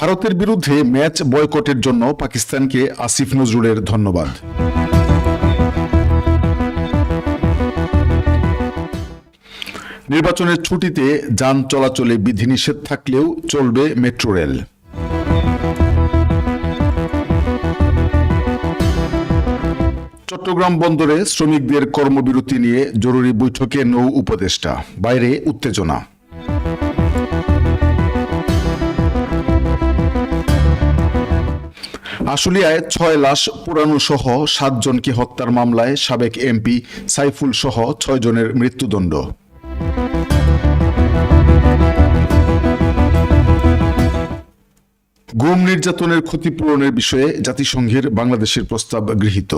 ভারতের বিরুদ্ধে ম্যাচ বয়কটের জন্য পাকিস্তানকে আসিফ নজরুলের ধন্যবাদ। নির্বাচনের ছুটিতে যান চলাচলে বিধিনিষেধ থাকলেও চলবে মেট্রো রেল। চট্টগ্রাম বন্দরে শ্রমিকদের কর্মবিরতি নিয়ে জরুরি বৈঠকে নৌ উপদেষ্টা। বাইরে উত্তেজনা। আশুলিয়ায় ছয় লাশ পুরানো সহ সাতজনকে হত্যার মামলায় সাবেক এমপি সাইফুল সহ ছয় জনের মৃত্যুদণ্ড। গুম নির্যাতনের ক্ষতিপূরণের বিষয়ে জাতিসংঘের বাংলাদেশের প্রস্তাব গৃহীত।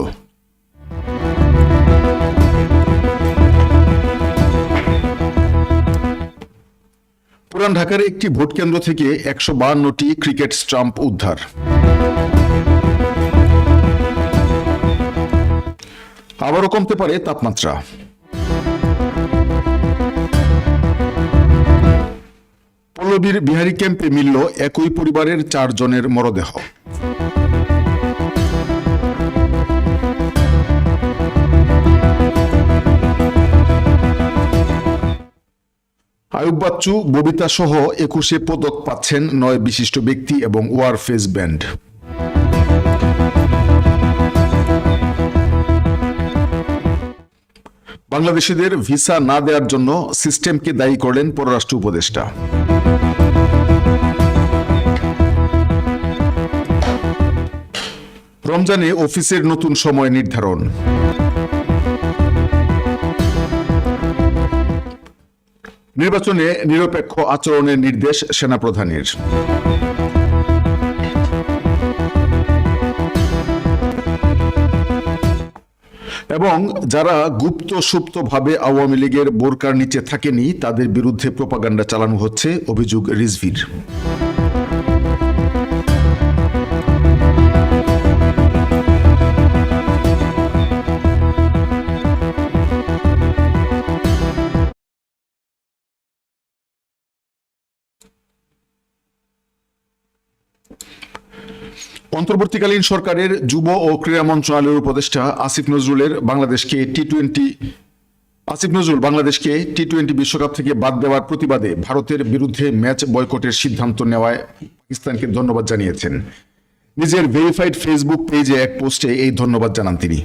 পুরান ঢাকার একটি ভোট কেন্দ্র থেকে একশো বাহান্নটি ক্রিকেট স্টাম্প উদ্ধার। আবারও কমতে পারে তাপমাত্রা। পল্লবীর বিহারি ক্যাম্পে মিলল একই পরিবারের চারজনের মরদেহ। আয়ুব বাচ্চু, ববিতা সহ একুশে পদক পাচ্ছেন নয় বিশিষ্ট ব্যক্তি এবং ওয়ারফেজ ব্যান্ড। বাংলাদেশিদের ভিসা না দেওয়ার জন্য সিস্টেমকে দায়ী করলেন পররাষ্ট্র উপদেষ্টা। রমজানে অফিসের নতুন সময় নির্ধারণ। নির্বাচনে নিরপেক্ষ আচরণের নির্দেশ সেনাপ্রধানের। এবং যারা গুপ্ত সুপ্তভাবে আওয়ামী লীগের বোরকার নিচে থাকেনি, তাদের বিরুদ্ধে প্রপাগান্ডা চালানো হচ্ছে, অভিযোগ রিজভির। অন্তর্বর্তীকালীন সরকারের যুব ও ক্রীড়া মন্ত্রণালয়ের উপদেষ্টা আসিফ নজরুলের বাংলাদেশকে টি টোয়েন্টি আসিফ নজরুল, বাংলাদেশকে টি টোয়েন্টি বিশ্বকাপ থেকে বাদ দেওয়ার প্রতিবাদে ভারতের বিরুদ্ধে ম্যাচ বয়কটের সিদ্ধান্ত নেওয়ায় পাকিস্তানকে ধন্যবাদ জানিয়েছেন। নিজের ভেরিফাইড ফেসবুক পেজে এক পোস্টে এই ধন্যবাদ জানান তিনি।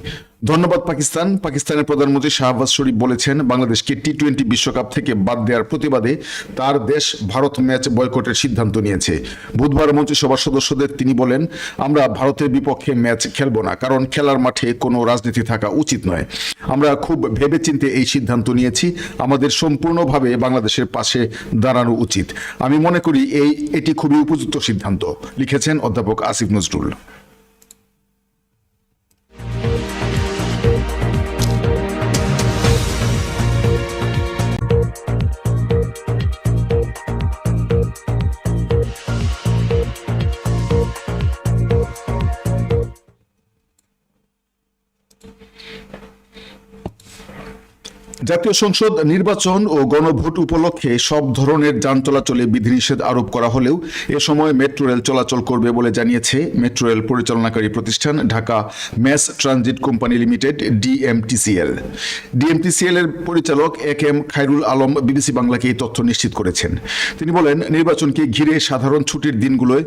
ধন্যবাদ পাকিস্তান। পাকিস্তানের প্রধানমন্ত্রী শাহবাজ শরীফ বলেছেন, বাংলাদেশকে টি টোয়েন্টি বিশ্বকাপ থেকে বাদ দেওয়ার প্রতিবাদে তার দেশ ভারত ম্যাচ বয়কটের সিদ্ধান্ত নিয়েছে। বুধবার মন্ত্রিসভার সদস্যদের তিনি বলেন, আমরা ভারতের বিপক্ষে ম্যাচ খেলব না, কারণ খেলার মাঠে কোনো রাজনীতি থাকা উচিত নয়। আমরা খুব ভেবেচিন্তে এই সিদ্ধান্ত নিয়েছি, আমাদের সম্পূর্ণভাবে বাংলাদেশের পাশে দাঁড়ানো উচিত। আমি মনে করি এই, এটি খুবই উপযুক্ত সিদ্ধান্ত, লিখেছেন অধ্যাপক আসিফ নজরুল জাতীয় সংসদ নির্বাচন ও গণভোট উপলক্ষে সব ধরনের যান চলাচলে বিধিনিষেধ আরোপ করা হলেও এ সময় মেট্রো রেল চলাচল করবে বলে জানিয়েছে মেট্রো রেল পরিচালনাকারী প্রতিষ্ঠান Dhaka mass transit company limited, DMTCL. DMTCL এর পরিচালক এক এম খায়রুল আলম বিবিসি বাংলাকে এই তথ্য নিশ্চিত করেছেন। তিনি বলেন, নির্বাচনকে ঘিরে সাধারণ ছুটির দিনগুলোয়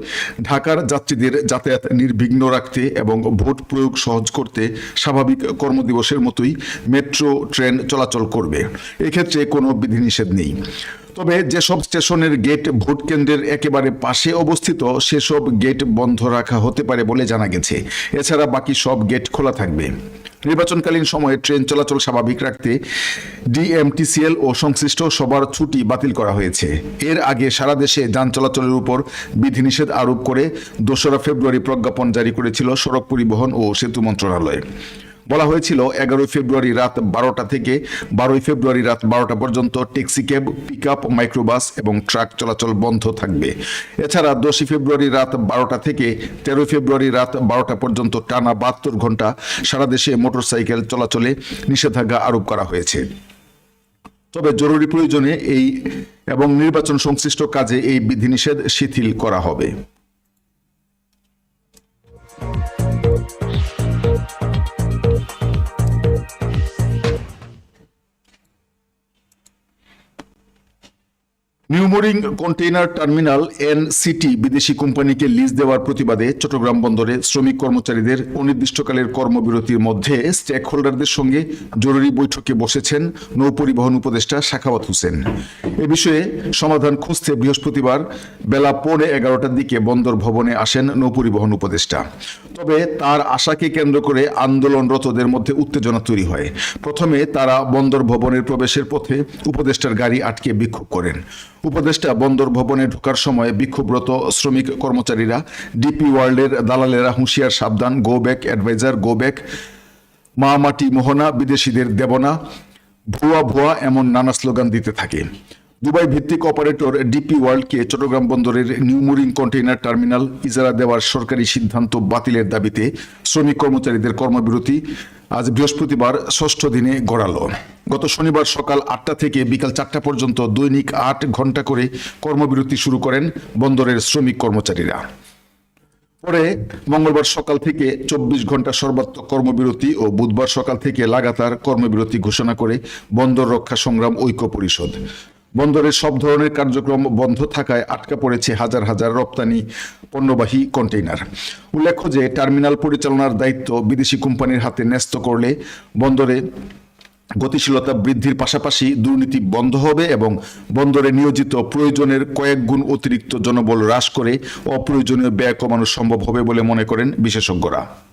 ঢাকার যাত্রীদের যাতায়াত নির্বিঘ্ন রাখতে এবং ভোট প্রয়োগ সহজ করতে স্বাভাবিক কর্মদিবসের মতোই মেট্রো, ট্রেন চলাচল করবে। এক্ষেত্রে কোনো বিধিনিষেধ নেই। তবে যেসব স্টেশনের গেট ভোট কেন্দ্রের একেবারে পাশে অবস্থিত, সেসব গেট বন্ধ রাখা হতে পারে বলে জানা গেছে। এছাড়া বাকি সব গেট খোলা থাকবে। নির্বাচনকালীন সময়ে ট্রেন চলাচল স্বাভাবিক রাখতে ডিএমটিসিএল ও সংশ্লিষ্ট সবার ছুটি বাতিল করা হয়েছে। এর আগে সারা দেশে যান চলাচলের উপর বিধিনিষেধ আরোপ করে দোসরা ফেব্রুয়ারি প্রজ্ঞাপন জারি করেছিল সড়ক পরিবহন ও সেতু মন্ত্রণালয়। বলা হয়েছিল, এগারোই ফেব্রুয়ারি রাত বারোটা থেকে বারোই ফেব্রুয়ারি রাত বারোটা পর্যন্ত taxi cab pick up microbus এবং ট্রাক চলাচল বন্ধ থাকবে। এছাড়া দশই ফেব্রুয়ারি রাত বারোটা থেকে তেরোই ফেব্রুয়ারি রাত বারোটা পর্যন্ত টানা বাহাত্তর ঘণ্টা সারা দেশে মোটরসাইকেল চলাচলে নিষেধাজ্ঞা আরোপ করা হয়েছে। তবে জরুরি প্রয়োজনে এই এবং নির্বাচন সংশ্লিষ্ট কাজে এই বিধিনিষেধ শিথিল করা হবে। নিউমোরিং কন্টেইনার টার্মিনাল এনসিটি বিদেশি কোম্পানিকে লিজ দেওয়ার প্রতিবাদে চট্টগ্রাম বন্দরে শ্রমিক কর্মচারীদের অনির্দিষ্টকালের কর্মবিরতির মধ্যে স্টেক হোল্ডারদের সঙ্গে জরুরি বৈঠকে বসেছেন নৌপরিবহন উপদেষ্টা শাখাওয়াত হোসেন। এ বিষয়ে সমাধান খুঁজতে বৃহস্পতিবার বেলা পৌনে এগারোটার দিকে বন্দর ভবনে আসেন নৌপরিবহন উপদেষ্টা। তবে তার আশাকে কেন্দ্র করে আন্দোলনরতদের মধ্যে উত্তেজনা তৈরি হয়। প্রথমে তারা বন্দর ভবনের প্রবেশের পথে উপদেষ্টার গাড়ি আটকে বিক্ষোভ করেন। উপদেষ্টা বন্দর ভবনে ঢোকার সময় বিক্ষোভরত শ্রমিক কর্মচারীরা ডিপি ওয়ার্ল্ডের দালালেরা হুঁশিয়ার সাবধান go back adviser go back মা মাটি মোহনা, বিদেশিদের দেবনা, ভুয়া ভুয়া এমন নানা স্লোগান দিতে থাকে। দুবাই ভিত্তিক অপারেটর ডিপি ওয়ার্ল্ডকে চট্টগ্রাম বন্দরের নিউমুরিং কন্টেইনার টার্মিনাল ইজারা দেওয়ার সরকারি সিদ্ধান্ত বাতিলের দাবিতে শ্রমিক কর্মচারীদের কর্মবিরতি আজ বৃহস্পতিবার ষষ্ঠ দিনে গড়ালো। গত শনিবার সকাল আটটা থেকে বিকাল চারটা পর্যন্ত দৈনিক আট ঘণ্টা করে কর্মবিরতি শুরু করেন বন্দরের শ্রমিক কর্মচারীরা। পরে মঙ্গলবার সকাল থেকে চব্বিশ ঘণ্টা সর্বাত্মক কর্মবিরতি ও বুধবার সকাল থেকে লাগাতার কর্মবিরতি ঘোষণা করে বন্দর রক্ষা সংগ্রাম ঐক্য পরিষদ। বন্দরের সব ধরনের কার্যক্রম বন্ধ থাকায় আটকা পড়েছে হাজার হাজার রপ্তানি পণ্যবাহী কন্টেইনার। উল্লেখ্য যে, টার্মিনাল পরিচালনার দায়িত্ব বিদেশি কোম্পানির হাতে ন্যস্ত করলে বন্দরে গতিশীলতা বৃদ্ধির পাশাপাশি দুর্নীতি বন্ধ হবে এবং বন্দরে নিয়োজিত প্রয়োজনের কয়েক গুণ অতিরিক্ত জনবল হ্রাস করে অপ্রয়োজনীয় ব্যয় কমানো সম্ভব হবে বলে মনে করেন বিশেষজ্ঞরা।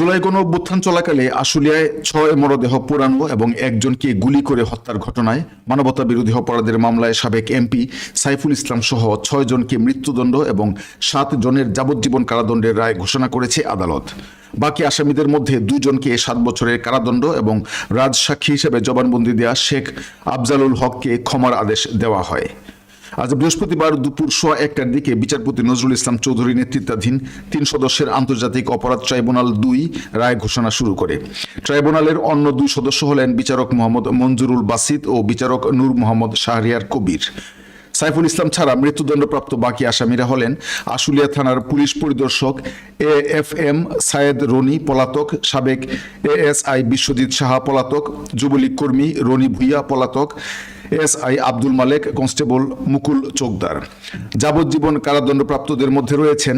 জুলাই গণ অভ্যুত্থান চলাকালে আশুলিয়ায় ছয় মরদেহ পোড়ানো এবং একজনকে গুলি করে হত্যার ঘটনায় মানবতা বিরোধী অপরাধের মামলায় সাবেক এমপি সাইফুল ইসলাম সহ ছয় জনকে মৃত্যুদণ্ড এবং সাত জনের যাবজ্জীবন কারাদণ্ডের রায় ঘোষণা করেছে আদালত। বাকি আসামিদের মধ্যে দুজনকে সাত বছরের কারাদণ্ড এবং রাজসাক্ষী হিসেবে জবানবন্দি দেওয়া শেখ আফজালুল হককে ক্ষমার আদেশ দেওয়া হয়। আজ বৃহস্পতিবার দুপুর সোয়া একটার দিকে বিচারপতি নজরুল ইসলাম চৌধুরী নেতৃত্বাধীন তিন সদস্যের আন্তর্জাতিক অপরাধ ট্রাইব্যুনাল দুই রায় ঘোষণা শুরু করে। ট্রাইব্যুনালের অন্য দুই সদস্য হলেন বিচারক মোহাম্মদ মঞ্জুরুল বাসিদ ও বিচারক নূর মোহাম্মদ শাহরিয়ার কবির। সাইফুল ইসলাম ছাড়া মৃত্যুদণ্ডপ্রাপ্ত বাকি আসামিরা হলেন আশুলিয়া থানার পুলিশ পরিদর্শক A F M Sayed Roni, পলাতক সাবেক এএসআই বিশ্বজিৎ সাহা, পলাতক যুবলীগ কর্মী রনি ভুইয়া, পলাতক এসআই আব্দুল মালেক, কনস্টেবল মুকুল চোকদার। যাবজ্জীবন কারাদণ্ডপ্রাপ্তদের মধ্যে রয়েছেন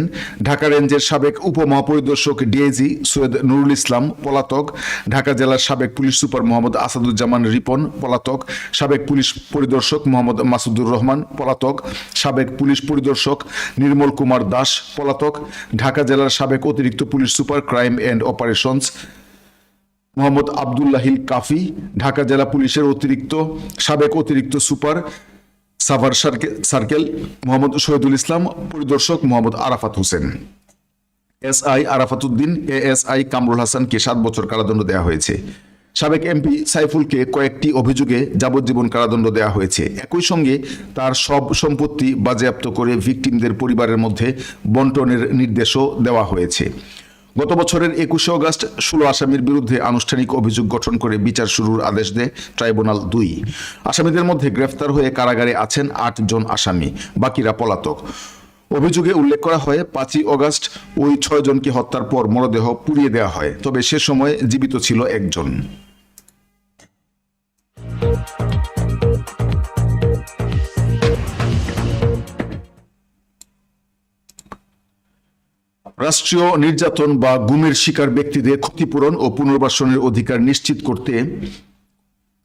ঢাকা রেঞ্জের সাবেক উপমহাপরিদর্শক ডিআইজি সৈয়দ নুরুল ইসলাম, পলাতক ঢাকা জেলার সাবেক পুলিশ সুপার মোহাম্মদ আসাদুজ্জামান রিপন, পলাতক সাবেক পুলিশ পরিদর্শক মোহাম্মদ মাসুদুর রহমান, পলাতক সাবেক পুলিশ পরিদর্শক নির্মল কুমার দাস, পলাতক ঢাকা জেলার সাবেক অতিরিক্ত police super crime and operations Mohammad Abdullahil Kafi, Dhaka জেলা পুলিশের অতিরিক্ত সাবেক অতিরিক্ত সুপার সাভার সার্কে- সার্কেল মোহাম্মদ শহীদুল ইসলাম, পরিদর্শক Mohammad Arafat Hossain. S I Arafat Uddin A S I Kamrul হাসানকে সাত বছর কারাদণ্ড দেওয়া হয়েছে। সাবেক এমপি সাইফুলকে কয়েকটি অভিযোগে যাবজ্জীবন কারাদণ্ড দেওয়া হয়েছে। একই সঙ্গে তার সব সম্পত্তি বাজেয়াপ্ত করে ভিকটিমদের পরিবারের মধ্যে বন্টনের নির্দেশও দেওয়া হয়েছে। গত বছরের একুশে অগাস্ট ষোলো আসামির বিরুদ্ধে আনুষ্ঠানিক অভিযোগ গঠন করে বিচার শুরুর আদেশ দেয় ট্রাইব্যুনাল দুই। আসামিদের মধ্যে গ্রেফতার হয়ে কারাগারে আছেন আট জন আসামি, বাকিরা পলাতক। অভিযোগে উল্লেখ করা হয়, পাঁচই অগাস্ট ওই ছয়জনকে হত্যার পর মরদেহ পুড়িয়ে দেওয়া হয়, তবে সে সময় জীবিত ছিল একজন। রাষ্ট্রীয় নির্যাতন বা গুমের শিকার ব্যক্তিদের ক্ষতিপূরণ ও পুনর্বাসনের অধিকার নিশ্চিত করতে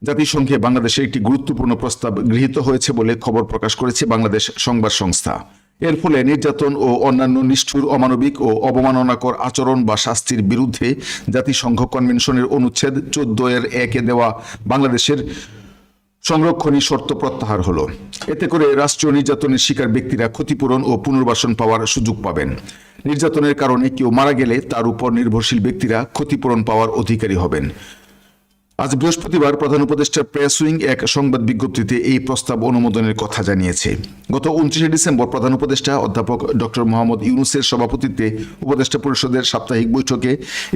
জাতিসংঘে বাংলাদেশের একটি গুরুত্বপূর্ণ প্রস্তাব গৃহীত হয়েছে বলে খবর প্রকাশ করেছে বাংলাদেশ সংবাদ সংস্থা। এর ফলে নির্যাতন ও অন্যান্য নিষ্ঠুর, অমানবিক ও অবমাননাকর আচরণ বা শাস্তির বিরুদ্ধে জাতিসংঘ কনভেনশনের অনুচ্ছেদ চোদ্দ এর একে দেওয়া বাংলাদেশের সংরক্ষণী শর্ত প্রত্যাহার হলো। এতে করে রাষ্ট্রীয় নির্যাতনের শিকার ব্যক্তিরা ক্ষতিপূরণ ও পুনর্বাসন পাওয়ার সুযোগ পাবেন। নির্যাতনের কারণে কেউ মারা গেলে তার উপর নির্ভরশীল ব্যক্তিরা ক্ষতিপূরণ পাওয়ার অধিকারী হবেন। আজ বৃহস্পতিবার প্রধান উপদেষ্টা প্রেস উইং এক সংবাদ বিজ্ঞপ্তিতে এই প্রস্তাব অনুমোদনের কথা জানিয়েছে। গত উনত্রিশে ডিসেম্বর প্রধান উপদেষ্টা অধ্যাপক ডক্টর মোহাম্মদ ইউনুসের সভাপতিত্বে উপদেষ্টা পরিষদের সাপ্তাহিক বৈঠকে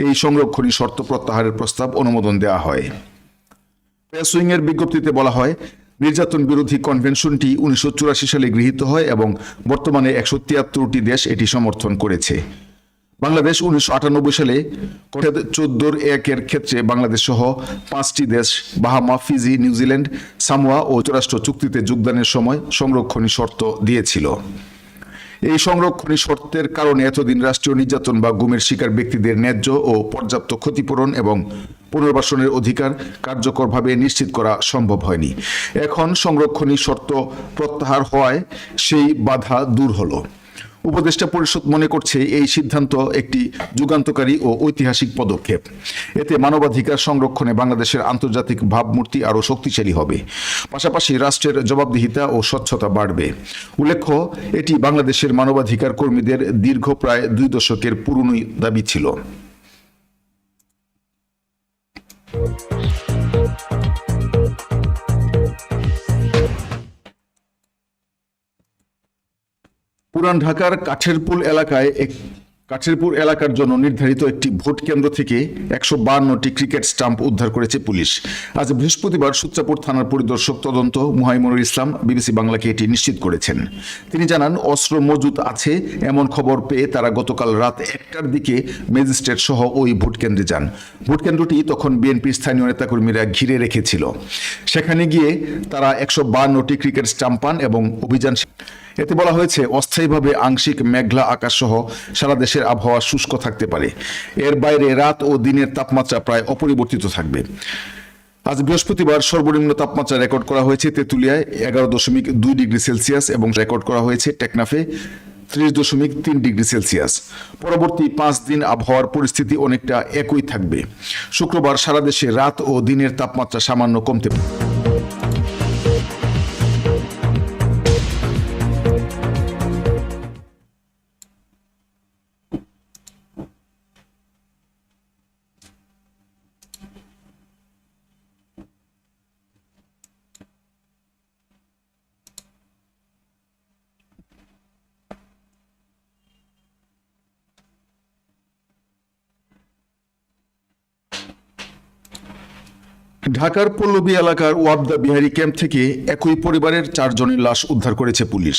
এই সংরক্ষণী শর্ত প্রত্যাহারের প্রস্তাব অনুমোদন দেওয়া হয়। প্রেস উইং এর বিজ্ঞপ্তিতে বলা হয়, নির্যাতন বিরোধী কনভেনশনটি উনিশশো চুরাশি সালে গৃহীত হয় এবং বর্তমানে একশো তিয়াত্তরটি দেশ এটি সমর্থন করেছে। বাংলাদেশ উনিশশো আটানব্বই সালে চোদ্দোর একের ক্ষেত্রে বাংলাদেশ সহ পাঁচটি দেশ, Bahama, Fiji New Zealand Samoa ও যুক্তরাষ্ট্র চুক্তিতে যোগদানের সময় সংরক্ষণী শর্ত দিয়েছিল। এই সংরক্ষণী শর্তের কারণে এতদিন রাষ্ট্রীয় নির্যাতন বা গুমের শিকার ব্যক্তিদের ন্যায্য ও পর্যাপ্ত ক্ষতিপূরণ এবং পুনর্বাসনের অধিকার কার্যকরভাবে নিশ্চিত করা সম্ভব হয়নি। এখন সংরক্ষণী শর্ত প্রত্যাহার হওয়ায় সেই বাধা দূর হলো। উপদেষ্টা পরিষদ মনে করছে এই সিদ্ধান্ত একটি যুগান্তকারী ও ঐতিহাসিক পদক্ষেপ। এতে মানবাধিকার সংরক্ষণে বাংলাদেশের আন্তর্জাতিক ভাবমূর্তি আরও শক্তিশালী হবে। পাশাপাশি রাষ্ট্রের জবাবদিহিতা ও স্বচ্ছতা বাড়বে। উল্লেখ্য, এটি বাংলাদেশের মানবাধিকার কর্মীদের দীর্ঘ প্রায় দুই দশকের পুরনো দাবি ছিল। পুরান ঢাকার কাঠেরপুল এলাকায় এক কাঠেরপুর এলাকার জন্য নির্ধারিত একটি ভোট কেন্দ্র থেকে একশো বান্নটি ক্রিকেট স্টাম্প উদ্ধার করেছে পুলিশ। আজ বৃহস্পতিবার সূত্রাপুর থানার পরিদর্শক তদন্ত মুহাইমুনুল ইসলাম, বিবিসি বাংলাকে এটি নিশ্চিত করেছেন। তিনি জানান, অস্ত্র মজুদ আছে, এমন খবর পেয়ে তারা গতকাল রাত একটার দিকে ম্যাজিস্ট্রেট সহ ওই ভোট কেন্দ্রে যান। ভোট কেন্দ্রটি তখন বিএনপির স্থানীয় নেতাকর্মীরা ঘিরে রেখেছিল। সেখানে গিয়ে তারা একশো বান্নটি ক্রিকেট স্টাম্প পান এবং অভিযান এতে বলা হয়েছে, অস্থায়ীভাবে আংশিক মেঘলা আকাশ সহ সারা দেশের আবহাওয়া শুষ্ক থাকতে পারে। এর বাইরে রাত ও দিনের তাপমাত্রা প্রায় অপরিবর্তিত থাকবে। আজ বৃহস্পতিবার সর্বনিম্ন তাপমাত্রা রেকর্ড করা হয়েছে তেঁতুলিয়ায় এগারো দশমিক দুই ডিগ্রি সেলসিয়াস এবং রেকর্ড করা হয়েছে টেকনাফে ত্রিশ দশমিক তিন ডিগ্রি সেলসিয়াস। পরবর্তী পাঁচ দিন আবহাওয়ার পরিস্থিতি অনেকটা একই থাকবে। শুক্রবার সারা দেশে রাত ও দিনের তাপমাত্রা সামান্য কমতে পারে ঢাকার পল্লবী এলাকার ওয়াবদা বিহারি ক্যাম্প থেকে একই পরিবারের চারজনের লাশ উদ্ধার করেছে পুলিশ।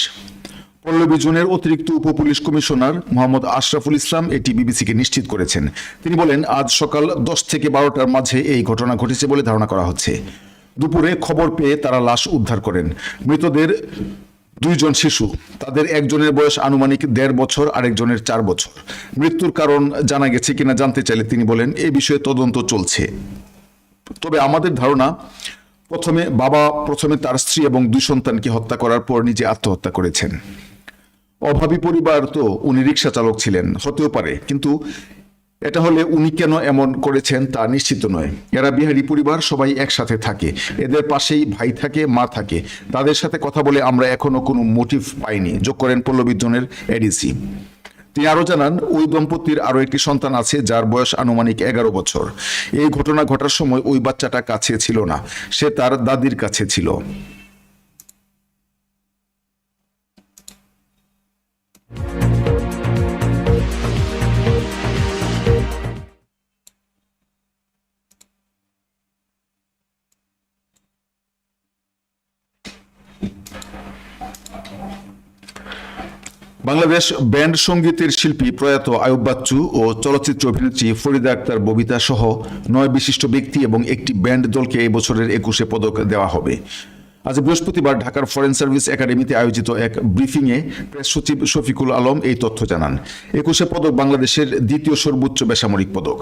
পল্লবী জোনের অতিরিক্ত উপ পুলিশ কমিশনার মোহাম্মদ আশরাফুল ইসলাম এটি বিবিসিকে নিশ্চিত করেছেন। তিনি বলেন, আজ সকাল দশ থেকে বারোটার মাঝে এই ঘটনা ঘটেছে বলে ধারণা করা হচ্ছে। দুপুরে খবর পেয়ে তারা লাশ উদ্ধার করেন। মৃতদের দুইজন শিশু, তাদের একজনের বয়স আনুমানিক দেড় বছর, আরেকজনের চার বছর। মৃত্যুর কারণ জানা গেছে কিনা জানতে চাইলে তিনি বলেন, এ বিষয়ে তদন্ত চলছে। তবে আমাদের ধারণা, প্রথমে বাবা প্রথমে তার স্ত্রী এবং দুই সন্তানকে হত্যা করার পর নিজে আত্মহত্যা করেছেন। অভাবী পরিবার তো উনি রিক্সা চালক ছিলেন, হতেও পারে। কিন্তু এটা হলে উনি কেন এমন করেছেন তা নিশ্চিত নয়। এরা বিহারি পরিবার, সবাই একসাথে থাকে। এদের পাশেই ভাই থাকে, মা থাকে। তাদের সাথে কথা বলে আমরা এখনও কোনো মোটিভ পাইনি। যোগ করেন পল্লবিদ্যনের এডিসি। তিনি আরও জানান, ওই দম্পতির আরও একটি সন্তান আছে যার বয়স আনুমানিক এগারো বছর। এই ঘটনা ঘটার সময় ওই বাচ্চাটা কাছে ছিল না, সে তার দাদির কাছে ছিল। বাংলাদেশ ব্যান্ড সঙ্গীতের শিল্পী প্রয়াত আয়ুব বাচ্চু ও চলচ্চিত্র অভিনেত্রী ফরিদা আক্তার, ববিতা সহ নয় বিশিষ্ট ব্যক্তি এবং একটি ব্যান্ড দলকে এই বছরের একুশে পদক দেওয়া হবে। আজ বৃহস্পতিবার ঢাকার ফরেন সার্ভিস একাডেমিতে আয়োজিত এক ব্রিফিংয়ে প্রেস সচিব শফিকুল আলম এই তথ্য জানান। একুশে পদক বাংলাদেশের দ্বিতীয় সর্বোচ্চ বেসামরিক পদক।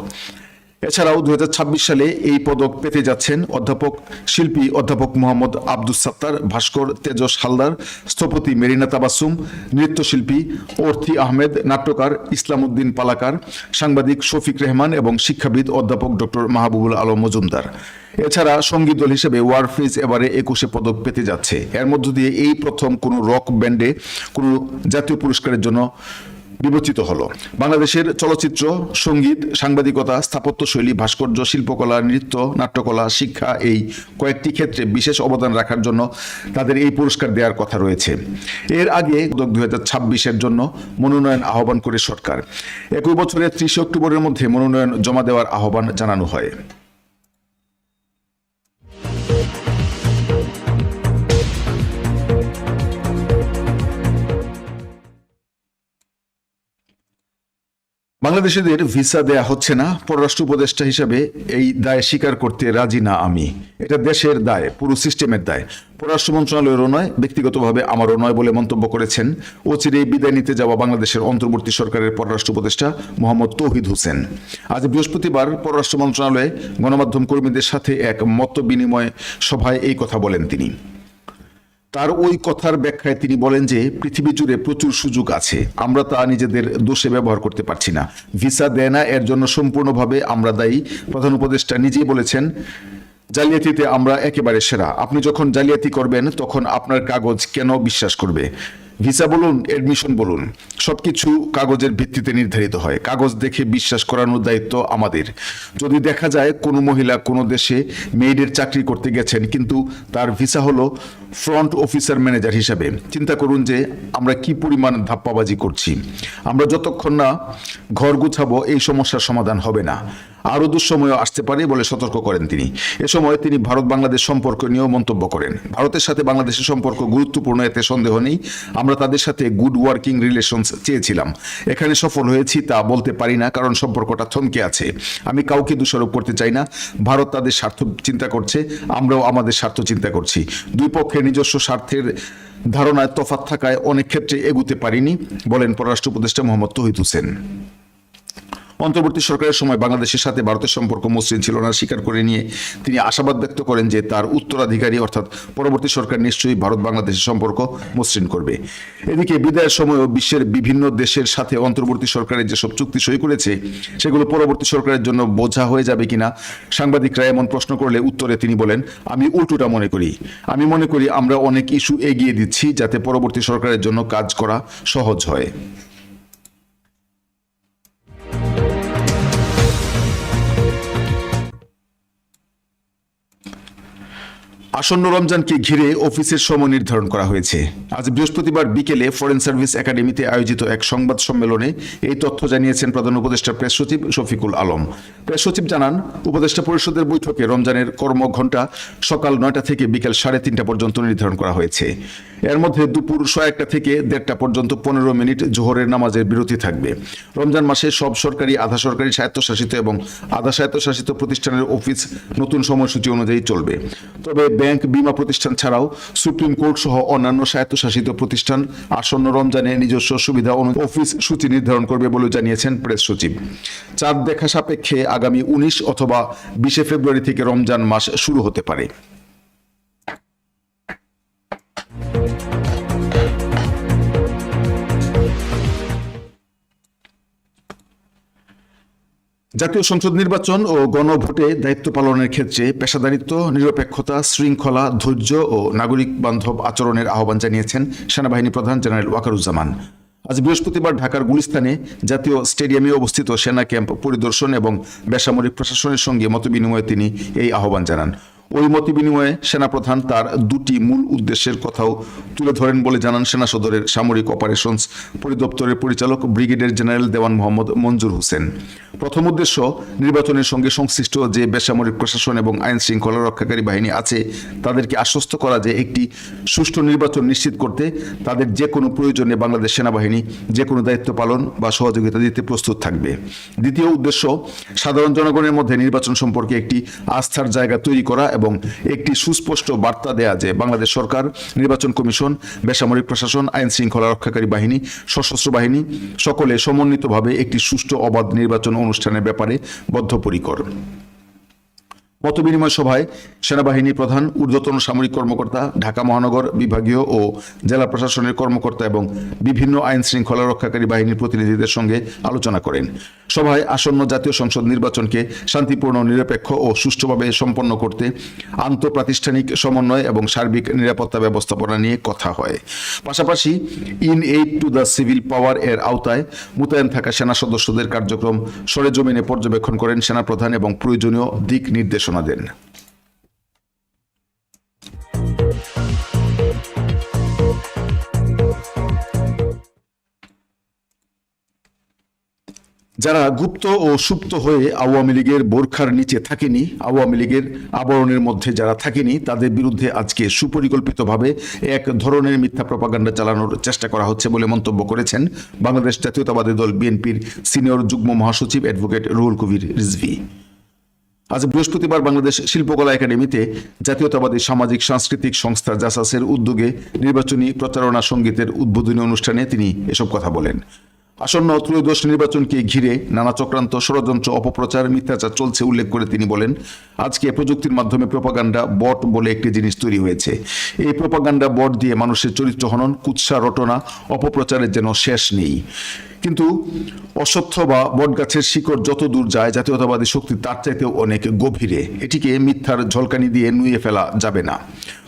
এছাড়াও দু হাজার ছাব্বিশ সালে এই পদক পেতে যাচ্ছেন অধ্যাপক শিল্পী অধ্যাপক মোহাম্মদ আব্দুস সাত্তার, ভাস্কর তেজস হালদার, স্থপতি মেরিনা তাবাসুম নৃত্যশিল্পী অর্থি আহমেদ, নাট্যকার ইসলাম উদ্দিন পালাকার, সাংবাদিক শফিক রেহমান এবং শিক্ষাবিদ অধ্যাপক ডক্টর মাহবুবুল আলম মজুমদার। এছাড়া সংগীত দল হিসেবে ওয়ারফিজ এবারে একুশে পদক পেতে যাচ্ছে। এর মধ্য দিয়ে এই প্রথম কোনো রক ব্যান্ডে কোনো জাতীয় পুরস্কারের জন্য বিবেচিত হলো। বাংলাদেশের চলচ্চিত্র, সংগীত, সাংবাদিকতা, স্থাপত্যশৈলী, ভাস্কর্য, শিল্পকলা, নৃত্য, নাট্যকলা, শিক্ষা এই কয়েকটি ক্ষেত্রে বিশেষ অবদান রাখার জন্য তাদের এই পুরস্কার দেওয়ার কথা রয়েছে। এর আগে দুই হাজার ছাব্বিশের জন্য মনোনয়ন আহ্বান করে সরকার। একই বছরের ত্রিশে অক্টোবরের মধ্যে মনোনয়ন জমা দেওয়ার আহ্বান জানানো হয়। বাংলাদেশিদের ভিসা দেয়া হচ্ছে না। পররাষ্ট্র উপদেষ্টা হিসাবে এই দায় স্বীকার করতে রাজি না আমি। এটা দেশের দায়, পুরো সিস্টেমের দায়। পররাষ্ট্র মন্ত্রণালয়েরও নয়, ব্যক্তিগতভাবে আমারও নয় বলে মন্তব্য করেছেন। অচিরেই বিদায় নিতে যাওয়া বাংলাদেশের অন্তর্বর্তী সরকারের পররাষ্ট্র উপদেষ্টা মোহাম্মদ তৌহিদ হোসেন। আজ বৃহস্পতিবার পররাষ্ট্র মন্ত্রণালয়ে গণমাধ্যম কর্মীদের সাথে এক মত বিনিময় সভায় এই কথা বলেন তিনি। তার ওই কথার ব্যাখ্যায় তিনি বলেন যে, পৃথিবী জুড়ে প্রচুর সুযোগ আছে। আমরা তা নিজেদের দোষে ব্যবহার করতে পারছি না। ভিসা দেয় না, এর জন্য সম্পূর্ণভাবে আমরা দায়ী। প্রধান উপদেষ্টা নিজেই বলেছেন, জালিয়াতিতে আমরা একেবারে সেরা। আপনি যখন জালিয়াতি করবেন, তখন আপনার কাগজ কেন বিশ্বাস করবে? ভিসা বলুন এডমিশন বলুন, সবকিছু কাগজের ভিত্তিতে নির্ধারিত হয়। কাগজ দেখে বিশ্বাস করানোর দায়িত্ব আমাদের। যদি দেখা যায় কোনো মহিলা কোনো দেশে মেয়েদের চাকরি করতে গেছেন, কিন্তু তার ভিসা হলো ফ্রন্ট অফিসার ম্যানেজার হিসাবে। চিন্তা করুন যে আমরা কি পরিমাণ ধাপ্পাবাজি করছি। আমরা যতক্ষণ না ঘর গুছাবো, এই সমস্যার সমাধান হবে না। আরও দুঃসময় আসতে পারে বলে সতর্ক করেন তিনি। এ সময় তিনি ভারত বাংলাদেশ সম্পর্ক নিয়েও মন্তব্য করেন। ভারতের সাথে বাংলাদেশের সম্পর্ক গুরুত্বপূর্ণ, এতে সন্দেহ নেই। আমরা তাদের সাথে গুড ওয়ার্কিং রিলেশনস চেয়েছিলাম। এখানে সফল হয়েছি তা বলতে পারি না, কারণ সম্পর্কটা থমকে আছে। আমি কাউকে দোষারোপ করতে চাই না। ভারত তাদের স্বার্থ চিন্তা করছে, আমরাও আমাদের স্বার্থ চিন্তা করছি। দুই পক্ষের নিজস্ব স্বার্থের ধারণায় তফাৎ থাকায় অনেক ক্ষেত্রে এগুতে পারিনি, বলেন পররাষ্ট্র উপদেষ্টা মোহাম্মদ তহিদ হোসেন। অন্তর্বর্তী সরকারের সময় বাংলাদেশের সাথে ভারতের সম্পর্ক মসৃণ ছিল না, স্বীকার করে নিয়ে তিনি আশাবাদ ব্যক্ত করেন যে তার উত্তরাধিকারী অর্থাৎ পরবর্তী সরকার নিশ্চয়ই ভারত বাংলাদেশের সম্পর্ক মসৃণ করবে। এদিকে বিদায়ের সময়ও বিশ্বের বিভিন্ন দেশের সাথে অন্তর্বর্তী সরকারের যেসব চুক্তি সই করেছে, সেগুলো পরবর্তী সরকারের জন্য বোঝা হয়ে যাবে কিনা, সাংবাদিকরা এমন প্রশ্ন করলে উত্তরে তিনি বলেন, আমি উল্টোটা মনে করি। আমি মনে করি আমরা অনেক ইস্যু এগিয়ে দিচ্ছি যাতে পরবর্তী সরকারের জন্য কাজ করা সহজ হয়। আসন্ন রমজানকে ঘিরে অফিসের সময় নির্ধারণ করা হয়েছে। আজ বৃহস্পতিবার বিকেলে ফরেন সার্ভিস একাডেমিতে আয়োজিত এক সংবাদ সম্মেলনে এই তথ্য জানিয়েছেন প্রধান উপদেষ্টা প্রেস সচিব শফিকুল আলম। প্রেস সচিব জানান, উপদেষ্টা পরিষদের বৈঠকে রমজানের কর্মঘণ্টা সকাল নয়টা থেকে বিকেল সাড়ে তিনটা পর্যন্ত নির্ধারণ করা হয়েছে। এর মধ্যে দুপুর সোয়া একটা থেকে দেড়টা পর্যন্ত পনেরো মিনিট জোহরের নামাজের বিরতি থাকবে। রমজান মাসে সব সরকারি, আধা সরকারি স্বায়ত্তশাসিত এবং আধা স্বায়ত্তশাসিত প্রতিষ্ঠানের অফিস নতুন সময়সূচি অনুযায়ী চলবে। তবে ব্যাংক বিমা প্রতিষ্ঠান ছাড়াও সুপ্রিম কোর্ট সহ অন্যান্য স্বায়ত্তশাসিত প্রতিষ্ঠান আসন্ন রমজানে নিজস্ব সুবিধা অফিস সূচি নির্ধারণ করবে বলে জানিয়েছেন প্রেস সচিব। চাঁদ দেখা সাপেক্ষে আগামী উনিশ অথবা বিশে ফেব্রুয়ারি থেকে রমজান মাস শুরু হতে পারে। জাতীয় সংসদ নির্বাচন ও গণভোটে দায়িত্ব পালনের ক্ষেত্রে পেশাদারিত্ব, নিরপেক্ষতা, শৃঙ্খলা, ধৈর্য ও নাগরিক বান্ধব আচরণের আহ্বান জানিয়েছেন সেনাবাহিনী প্রধান জেনারেল ওয়াকারুজ্জামান। আজ বৃহস্পতিবার ঢাকার গুলিস্তানে জাতীয় স্টেডিয়ামে অবস্থিত সেনা ক্যাম্প পরিদর্শন এবং বেসামরিক প্রশাসনের সঙ্গে মতবিনিময়ে তিনি এই আহ্বান জানান। ওই মত বিনিময়ে সেনাপ্রধান তার দুটি মূল উদ্দেশ্যের কথাও তুলে ধরেন বলে জানান সেনা সদরের সামরিক অপারেশনস পরিদপ্তরের পরিচালক ব্রিগেডিয়ার জেনারেল দেওয়ান মোহাম্মদ মঞ্জুর হোসেন। প্রথম উদ্দেশ্য, নির্বাচনের সঙ্গে সংশ্লিষ্ট যে বেসামরিক প্রশাসন এবং আইন শৃঙ্খলা রক্ষাকারী বাহিনী আছে, তাদেরকে আশ্বস্ত করা যে একটি সুষ্ঠু নির্বাচন নিশ্চিত করতে তাদের যে কোনো প্রয়োজনে বাংলাদেশ সেনাবাহিনী যে কোনো দায়িত্ব পালন বা সহযোগিতা দিতে প্রস্তুত থাকবে। দ্বিতীয় উদ্দেশ্য, সাধারণ জনগণের মধ্যে নির্বাচন সম্পর্কে একটি আস্থার জায়গা তৈরি করা এবং একটি সুস্পষ্ট বার্তা দেয়া যে বাংলাদেশ সরকার, নির্বাচন কমিশন, বেসামরিক প্রশাসন, আইন শৃঙ্খলা রক্ষাকারী বাহিনী, সশস্ত্র বাহিনী সকলে সমন্বিতভাবে একটি সুষ্ঠু অবাধ নির্বাচন অনুষ্ঠানের ব্যাপারে বদ্ধপরিকর। মতবিনিময় সভায় সেনাবাহিনী প্রধান, ঊর্ধ্বতন সামরিক কর্মকর্তা, ঢাকা মহানগর বিভাগীয় ও জেলা প্রশাসনের কর্মকর্তা এবং বিভিন্ন আইন শৃঙ্খলা রক্ষাকারী বাহিনীর প্রতিনিধিদের সঙ্গে আলোচনা করেন। সভায় আসন্ন জাতীয় সংসদ নির্বাচনকে শান্তিপূর্ণ, নিরপেক্ষ ও সুষ্ঠুভাবে সম্পন্ন করতে আন্তঃপ্রাতিষ্ঠানিক সমন্বয় এবং সার্বিক নিরাপত্তা ব্যবস্থাপনা নিয়ে কথা হয়। পাশাপাশি in aid to the civil power এর আওতায় মোতায়েন থাকা সেনা সদস্যদের কার্যক্রম সরেজমিনে পর্যবেক্ষণ করেন সেনাপ্রধান এবং প্রয়োজনীয় দিক নির্দেশনা। দেন। যারা গুপ্ত ও সুপ্ত হয়ে আওয়ামী লীগের বোরখার নিচে থাকেনি, আওয়ামী লীগের আবরণের মধ্যে যারা থাকেনি, তাদের বিরুদ্ধে আজকে সুপরিকল্পিতভাবে এক ধরনের মিথ্যা প্রপাগান্ডা চালানোর চেষ্টা করা হচ্ছে বলে মন্তব্য করেছেন বাংলাদেশ জাতীয়তাবাদী দল বিএনপির সিনিয়র যুগ্ম মহাসচিব অ্যাডভোকেট রুহুল কবির রিজভি। আজ বৃহস্পতিবার বাংলাদেশ শিল্পকলা একাডেমিতে জাতীয়তাবাদী সামাজিক সাংস্কৃতিক সংস্থা জাসাসের উদ্যোগে নির্বাচনী প্রচারণা সঙ্গীতের উদ্বোধনী অনুষ্ঠানে তিনি এসব কথা বলেন। আসন্ন ত্রয়োদশ নির্বাচনকে ঘিরে নানা চক্রান্ত, ষড়যন্ত্র, অপপ্রচার, মিথ্যাচার চলছে উল্লেখ করে তিনি বলেন, আজকে প্রযুক্তির মাধ্যমে প্রপাগান্ডা বট বলে একটি জিনিস তৈরি হয়েছে। এই প্রপাগান্ডা বট দিয়ে মানুষের চরিত্র হনন, কুৎসা, রটনা, অপপ্রচারের যেন শেষ নেই। কিন্তু অসত্য বা বটগাছের শিকড় যত দূর যায়, জাতীয়তাবাদী শক্তি তার চাইতেও অনেক গভীরে। এটিকে মিথ্যার ঝলকানি দিয়ে নুয়ে ফেলা যাবে না।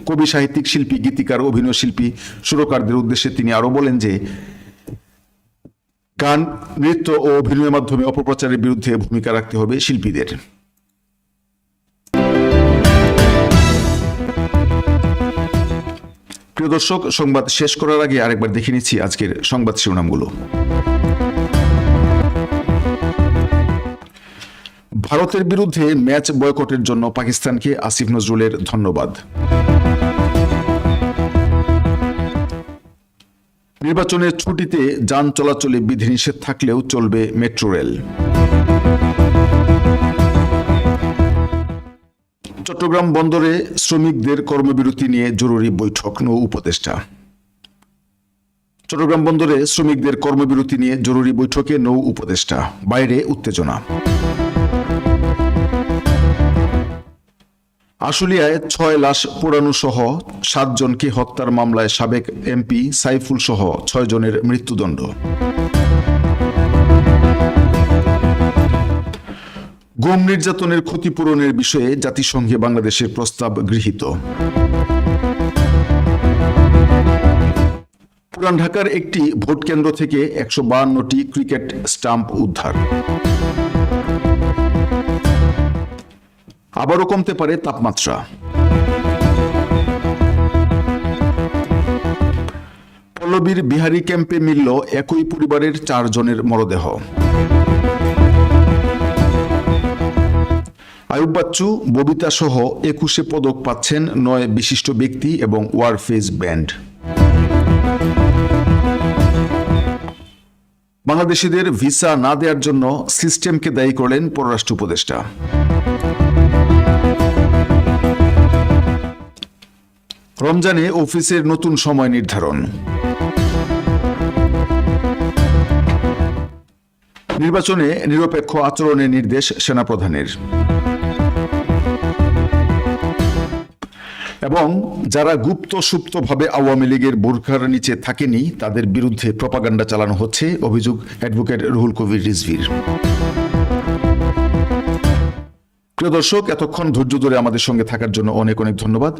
কবি, সাহিত্যিক, শিল্পী, গীতিকার অভিনয় শিল্পী সুরকারদের উদ্দেশ্যে তিনি আরও বলেন যে গান, নৃত্য ও অভিনয়ের মাধ্যমে অপপ্রচারের বিরুদ্ধে ভূমিকা রাখতে হবে শিল্পীদের। প্রিয় দর্শক, সংবাদ শেষ করার আগে আরেকবার দেখে নিচ্ছি আজকের সংবাদ শিরোনামগুলো। ভারতের বিরুদ্ধে ম্যাচ বয়কটের জন্য পাকিস্তানকে আসিফ নজরুলের ধন্যবাদ। নির্বাচনের ছুটিতে যান চলাচলে বিধিনিষেধ থাকলেও চলবে মেট্রো রেল। চট্টগ্রাম বন্দরে শ্রমিকদের কর্মবিরতি নিয়ে জরুরি বৈঠক, নৌ উপদেষ্টা। চট্টগ্রাম বন্দরে শ্রমিকদের কর্মবিরতি নিয়ে জরুরি বৈঠকে নৌ উপদেষ্টা। বাইরে উত্তেজনা। আশুলিয়ায় ছয় লাশ পোড়ানো সহ সাতজনকে হত্যার মামলায় সাবেক এমপি সাইফুল সহ ছয় জনের মৃত্যুদণ্ড। গুম নির্যাতনের ক্ষতিপূরণের বিষয়ে জাতিসংঘে বাংলাদেশের প্রস্তাব গৃহীত। পুরান ঢাকার একটি ভোট কেন্দ্র থেকে একশো বাহান্নটি ক্রিকেট স্টাম্প উদ্ধার। আবারও কমতে পারে তাপমাত্রা। পল্লবীর বিহারি ক্যাম্পে মিলল একই পরিবারের চারজনের মরদেহ। আয়ুব বাচ্চু, ববিতা সহ একুশে পদক পাচ্ছেন নয় বিশিষ্ট ব্যক্তি এবং ওয়ারফেজ ব্যান্ড। বাংলাদেশিদের ভিসা না দেওয়ার জন্য সিস্টেমকে দায়ী করলেন পররাষ্ট্র উপদেষ্টা। রমজানে অফিসের নতুন সময় নির্ধারণ। নির্বাচনে নিরপেক্ষ আচরণের নির্দেশ সেনাপ্রধানের। এবং যারা গুপ্ত সুপ্তভাবে আওয়ামী লীগের বোরখার নিচে থাকেনি, তাদের বিরুদ্ধে প্রপাগান্ডা চালানো হচ্ছে, অভিযোগ অ্যাডভোকেট রুহুল কবির রিজভির। প্রিয় দর্শক, এতক্ষণ ধৈর্য ধরে আমাদের সঙ্গে থাকার জন্য অনেক অনেক ধন্যবাদ।